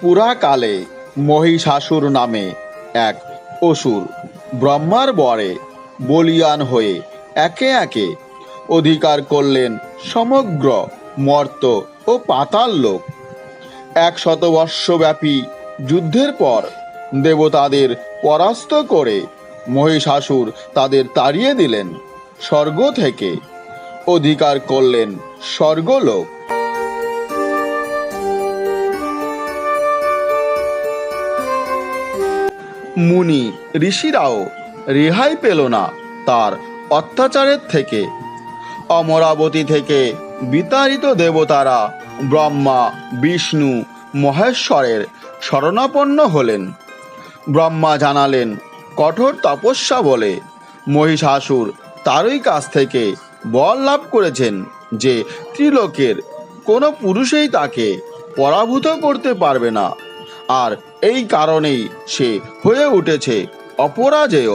পুরাকালে মহিষাসুর নামে এক অসুর ব্রহ্মার বরে বলিয়ান হয়ে একে একে অধিকার করলেন সমগ্র মর্ত ও পাতাল লোক। এক শতবর্ষব্যাপী যুদ্ধের পর দেবতাদের পরাস্ত করে মহিষাসুর তাদের তাড়িয়ে দিলেন। স্বর্গ থেকে অধিকার করলেন স্বর্গলোক। মুনি, ঋষিরাও রেহাই পেল না তার অত্যাচারের থেকে। অমরাবতী থেকে বিতাড়িত দেবতারা ব্রহ্মা, বিষ্ণু, মহেশ্বরের শরণাপন্ন হলেন। ব্রহ্মা জানালেন, কঠোর তপস্যা বলে মহিষাসুর তারই কাছ থেকে বল লাভ করেছেন যে ত্রিলোকের কোনো পুরুষেই তাকে পরাভূত করতে পারবে না। আর এই কারণেই সে হয়ে উঠেছে অপরাজেয়।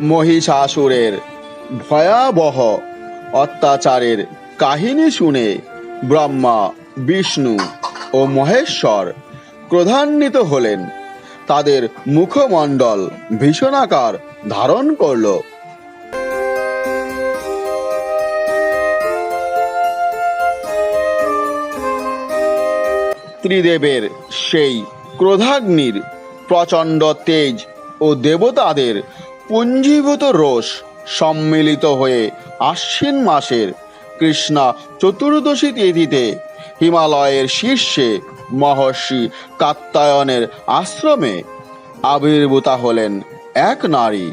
মহিষাসুরের ভয়াবহ অত্যাচারের কাহিনী শুনে ব্রহ্মা, বিষ্ণু ও মহেশ্বর ক্রোধান্বিত হলেন। তাদের মুখমণ্ডল ভীষণাকার ধারণ করল। ত্রিদেবের সেই ক্রোধাগ্নির প্রচণ্ড তেজ ও দেবতাদের পুঞ্জীভূত রোষ সম্মিলিত হয়ে আশ্বিন মাসের কৃষ্ণা চতুর্দশী তিথিতে হিমালয়ের শীর্ষে মহর্ষি কাত্তায়নের আশ্রমে আবির্ভূতা হলেন এক নারী।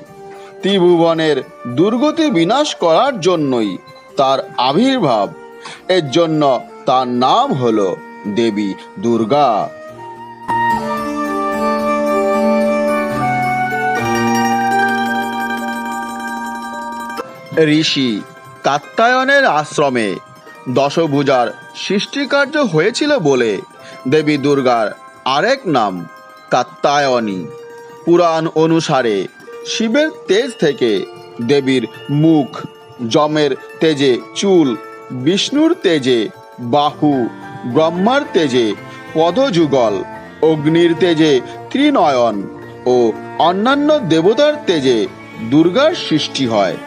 ত্রিভুবনের দুর্গতি বিনাশ করার জন্যই তার আবির্ভাব। এর জন্য তার নাম হলো দেবী দুর্গা। ঋষি কাত্তায়নের আশ্রমে দশভুজার সৃষ্টিকার্য হয়েছিল বলে দেবী দুর্গার আরেক নাম কাত্তায়নী পুরাণ অনুসারে শিবের তেজ থেকে দেবীর মুখ যমের তেজে চুল, বিষ্ণুর তেজে বাহু ব্রহ্মার তেজে পদযুগল, অগ্নির তেজে ত্রিনয়ন ও অন্যান্য দেবতার তেজে দুর্গার সৃষ্টি হয়।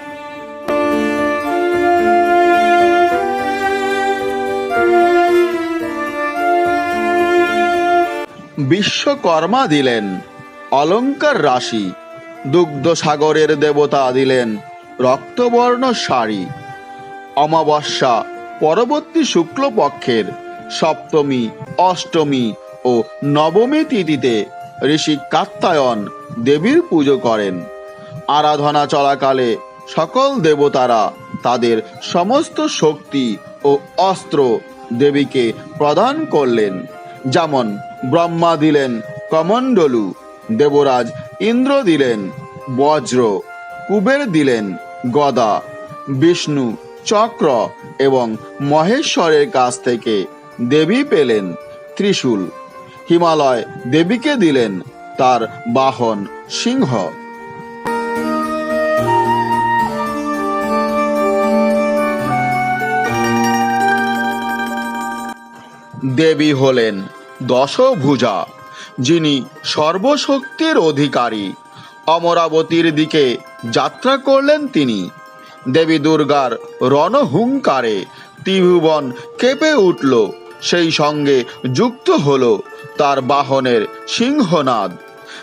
বিশ্বকর্মা দিলেন অলংকার রাশি, দুগ্ধ সাগরের দেবতা দিলেন, রক্তবর্ণ শাড়ি। অমাবস্যা পরবর্তী শুক্লপক্ষের সপ্তমী, অষ্টমী ও নবমী তিথিতে ঋষি কাত্তায়ন দেবীর পুজো করেন। আরাধনা চলাকালে সকল দেবতারা তাদের সমস্ত শক্তি ও অস্ত্র দেবীকে প্রদান করলেন। যেমন ব্রহ্মা দিলেন কমণ্ডলু, দেবরাজ ইন্দ্র দিলেন বজ্র, কুবের দিলেন গদা, বিষ্ণু চক্র এবং মহেশ্বরের কাছ থেকে দেবী পেলেন ত্রিশূল। হিমালয় দেবীকে দিলেন তার বাহন সিংহ। দেবী হলেন দশভুজা, যিনি সর্বশক্তির অধিকারী। অমরাবতীর দিকে যাত্রা করলেন তিনি। দেবী দুর্গার রণহুঙ্কারে ত্রিভুবন কেঁপে উঠল। সেই সঙ্গে যুক্ত হলো তার বাহনের সিংহনাদ।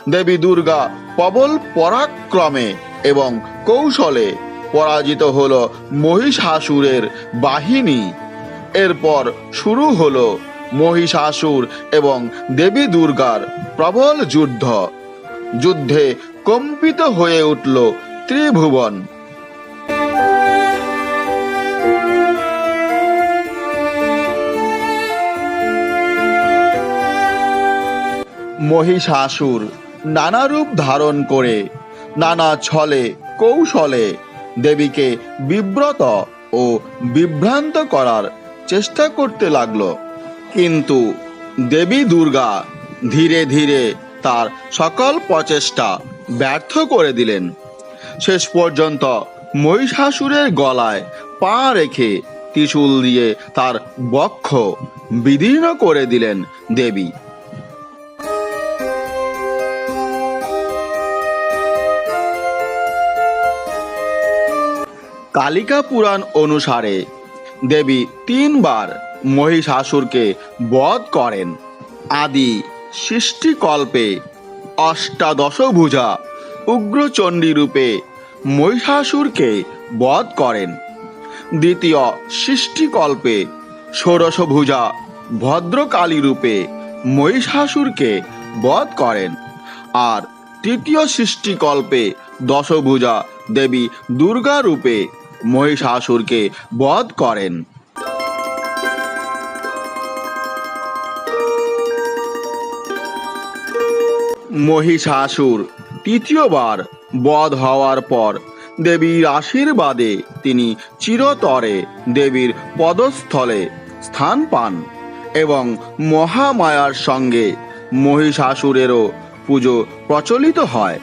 দেবী দুর্গা প্রবল পরাক্রমে এবং কৌশলে পরাজিত হল মহিষাসুরের বাহিনী। এরপর শুরু হলো মহিষাসুর এবং দেবী দুর্গার প্রবল যুদ্ধ। যুদ্ধে কম্পিত হয়ে উঠল ত্রিভুবন। মহিষাসুর নানা রূপ ধারণ করে, নানা ছলে, কৌশলে দেবীকে বিব্রত ও বিভ্রান্ত করার চেষ্টা করতে লাগল। কিন্তু দেবী দুর্গা ধীরে ধীরে তার সকল প্রচেষ্টা ব্যর্থ করে দিলেন। শেষ পর্যন্ত মহিষাসুরের গলায় পা রেখে ত্রিশূল দিয়ে তার বক্ষ বিদীর্ণ করে দিলেন দেবী। কালিকা পুরাণ অনুসারে দেবী তিনবার মহিষাসুরকে বধ করেন। আদি সৃষ্টিকল্পে অষ্টাদশ ভুজা উগ্রচণ্ডী রূপে মহিষাসুরকে বধ করেন। দ্বিতীয় সৃষ্টিকল্পে ষোড়শভুজা ভদ্রকালী রূপে মহিষাসুরকে বধ করেন। আর তৃতীয় সৃষ্টিকল্পে দশভুজা দেবী দুর্গা রূপে মহিষাসুরকে বধ করেন। মহিষাসুর তৃতীয়বার বধ হওয়ার পর দেবীর আশীর্বাদে তিনি চিরতরে দেবীর পদস্থলে স্থান পান এবং মহামায়ার সঙ্গে মহিষাসুরেরও পুজো প্রচলিত হয়।